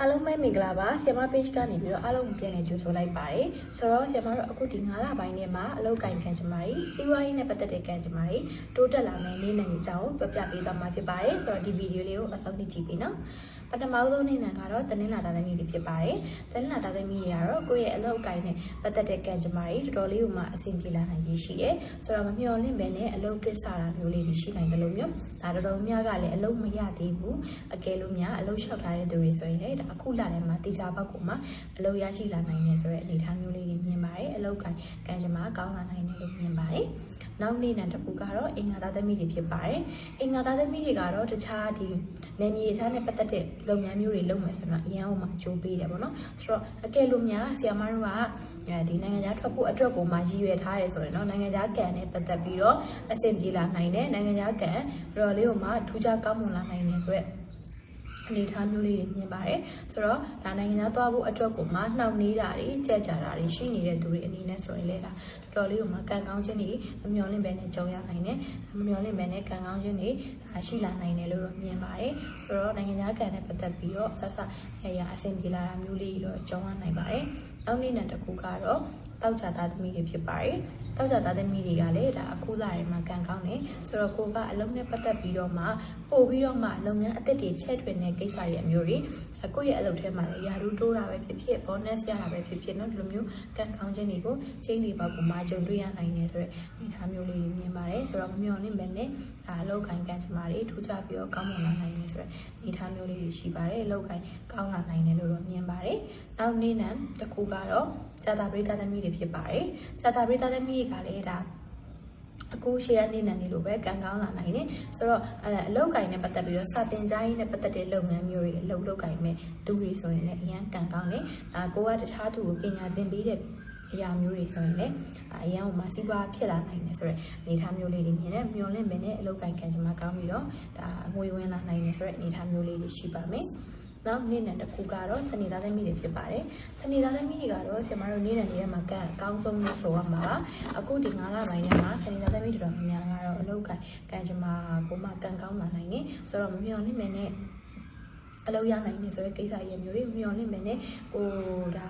အားလုံးပဲမင်္ဂလာပါဆီယမ page ကနေပြီးတော့အားလုံးပြန်လည်ကြိုဆိုလိုက်ပါတယ်ဆိုတော့ဆီယမတို့အခုဒီ9လပိုင်းထဲမှာအလုပ်ကင်ခံကြမာကြီးစီးပွားရေးနဲ့ပတ်သက်တဲ့ကံကြမာကြီးတိုးတက်လာမယ့်နေ့နဲ့အကြောင်းပြပြပေးသွားမှာဖြစ်ပါတယ်ဆိုတော့ဒီဗီဒီယိုလေးကိုအဆုံးထိကြည့်ပြီးနော်ပထမဆုံးနေ့နဲ့ကတော့တနင်္လာသားသမီးတွေဖြစ်ပါတယ်တနင်္လာသားသမီးတွေကတော့ကိုယ့်ရဲ့အလုပ်ကိုင်နဲ့ပတ်သက်တဲ့ကံကြမာကြီးတော်တော်လေးကိုမှအဆင်ပြေလာနိုင်ရရှိတယ်ဆိုတော့မမျှော်လင့်ပဲနဲ့အလုပ်သစ်စားတာမျိုးလေးတွေရှိနိုင်တယ်လို့မျိုးဒါတော်တော်များကလည်းအလုပ်မရသေးဘူးအကယ်လို့များအလုပ်လျှောက်ထားတဲ့သူတွေဆိုရင်လည်းဒါအခုလာတယ်မှာတေချာဘက်ကိုမှအလုပ်ရရှိလာနိုင်တယ်ဆိုတဲ့အနေအထားမျိုးလေးတွေမြင်ပါတယ်အလုပ်ကံကံကြမ္မာကောင်းလာနိုင်တယ်လို့မြင်ပါတယ်နောက်နေ့နဲ့တစ်ခုကတော့အင်္ဂါသားသမီးတွေဖြစ်ပါတယ်အင်္ဂါသားသမီးတွေကတော့တခြားဒီနယ်မြေခြားနဲ့ပတ်သက်တဲ့လုပ်ငန်းမျိုးတွေလုပ်မယ်ဆိုတော့အရန်အောင်မှကြိုးပေးတယ်ပေါ့နော်ဆိုတော့အကယ်လို့များဆီယမတို့ကအဲဒီနိုင်ငံခြားထွက်ဖို့အတွက်ကိုမှရည်ရွယ်ထားတယ်ဆိုရင်တော့နိုင်ငံခြားကံနဲ့ပတ်သက်ပြီးတော့အဆင်ပြေလာနိုင်တယ်နိုင်ငံခြားကံတော်တော်လေးကိုမှထူးခြားကောင်းမွန်လာနိုင်တယ်ဆိုတော့ အနေအထားမျိုးလေးတွေမြင်ပါတယ်ဆိုတော့ဒါနိုင်ငံသားသွားဖို့အတွက်ကိုမှနှောင့်နှေးတာတွေကြက်ကြတာတွေရှိနေတဲ့သူတွေအနေနဲ့ဆိုရင်လည်းဒါတော်တော်လေးကိုမှကံကောင်းခြင်းတွေမမျှော်လင့်ပဲနဲ့ကြုံရနိုင်တယ်မမျှော်လင့်ပဲနဲ့ကံကောင်းခြင်းတွေဒါရှိလာနိုင်တယ်လို့တော့မြင်ပါတယ်ဆိုတော့နိုင်ငံသားကံနဲ့ပတ်သက်ပြီးတော့ဆက်ဆက်ရရအဆင်ပြေလာတာမျိုးလေးတော့ကြုံရနိုင်ပါတယ် နောက်နေ့နဲ့တစ်ခုကတော့တောက်ချသားသမီးတွေဖြစ်ပါတယ်တောက်ချသားသမီးတွေကလည်းဒါအခုလာရင်မှကံကောင်းတယ်ဆိုတော့ကိုကအလုံးနဲ့ပတ်သက်ပြီးတော့မှပို့ပြီးတော့မှလုပ်ငန်းအသစ်တွေချဲ့ထွင်တဲ့ကိစ္စတွေအမျိုးတွေကိုယ့်ရဲ့အလုပ်ထဲမှာလည်းယာရုတိုးတာပဲဖြစ်ဖြစ် bonus ရတာပဲဖြစ်ဖြစ်เนาะဒီလိုမျိုးကံကောင်းခြင်းတွေကိုချင်းတွေပေါ့ကမှကြုံတွေ့ရနိုင်တယ်ဆိုတော့အနေထားမျိုးလေးတွေမြင်ပါတယ်ဆိုတော့မမျှော်လင့်ပဲနဲ့ဒါအလုပ်ခိုင်ကံချမာတွေထူးခြားပြီးတော့ကောင်းမွန်လာနိုင်တယ်ဆိုတော့အနေထားမျိုးလေးတွေရှိပါတယ်အလုပ်ခိုင်ကောင်းလာနိုင်တယ်လို့တော့မြင်ပါတယ်နောက်နေ့နံတစ်ခုက တော့ဇာတာပရိသတ်သမီးတွေဖြစ်ပါတယ်ဇာတာပရိသတ်သမီးတွေကလည်းဒါအခုရှေ့အနေနဲ့နေလို့ပဲကံကောင်းလာနိုင်တယ်ဆိုတော့အဲအလောက်ကင်နဲ့ပတ်သက်ပြီးတော့စာတင်ကြားရေးနဲ့ပတ်သက်တဲ့လုပ်ငန်းမျိုးတွေအလုပ်လုပ်ကင်မဲ့သူတွေဆိုရင်လည်းအရန်ကံကောင်းတယ်အာကိုကတခြားသူကိုပညာသင်ပေးတဲ့အရာမျိုးတွေဆိုရင်လည်းအရန်ဟိုမှာစီးပွားဖြစ်လာနိုင်တယ်ဆိုတော့အနေအထားမျိုးလေးတွေမြင်တယ်မျောလင့်မင်းနဲ့အလုပ်ကင်ခံချင်မှကောင်းပြီးတော့ဒါအငွေဝင်လာနိုင်တယ်ဆိုတော့အနေအထားမျိုးလေးတွေရှိပါမယ် နောက်နေ့နဲ့တစ်ခုကတော့စနေသားသမီးတွေဖြစ်ပါတယ်။စနေသားသမီးတွေကတော့ဆင်မတို့နေ့နဲ့နေ့ထဲမှာကံအကောင်းဆုံးလို့ဆိုရမှာပါ။အခုဒီ9လပိုင်းထဲမှာစနေသားသမီးတွေတော်များများကတော့အလုပ်ကံကံကြမ္မာကိုမှကံကောင်းလာနိုင်တယ်။ဆိုတော့မမျှော်လင့်မနဲ့အလုပ်ရနိုင်နေဆိုတဲ့ကိစ္စရမျိုးတွေမမျှော်လင့်မနဲ့ကိုဒါ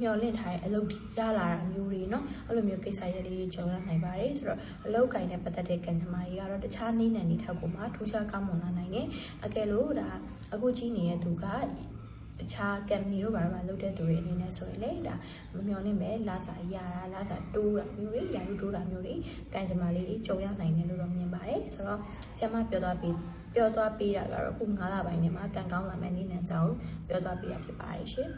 မျော်လင့်ထားတဲ့အလုပ်ရလာတာမျိုးတွေเนาะအဲ့လိုမျိုးကိစ္စရပ်လေးတွေကြုံရနိုင်ပါတယ်ဆိုတော့အလုပ်ကင်နဲ့ပတ်သက်တဲ့ကံကြမ္မာတွေကတော့တခြားနည်းနဲ့နေထောက်ကိုမှထူးခြားကောင်းမွန်လာနိုင်တယ်အကယ်လို့ဒါအခုကြီးနေတဲ့သူကတခြားကံမီတို့ဘာလို့မလုပ်တဲ့သူတွေအနေနဲ့ဆိုရင်လေဒါမမျော်လင့်ပဲလာစာရတာလာစာတိုးတာမျိုးတွေရာလူတိုးတာမျိုးတွေကံကြမ္မာလေးတွေကြုံရနိုင်တယ်လို့တော့မြင်ပါတယ်ဆိုတော့ဆရာမပြောသွားပြီးပြောသွားပေးတာကတော့အခု9လပိုင်းထဲမှာကံကောင်းလာမယ့်နေ့နဲ့အကြောင်းပြောသွားပေးတာဖြစ်ပါတယ်ရှင်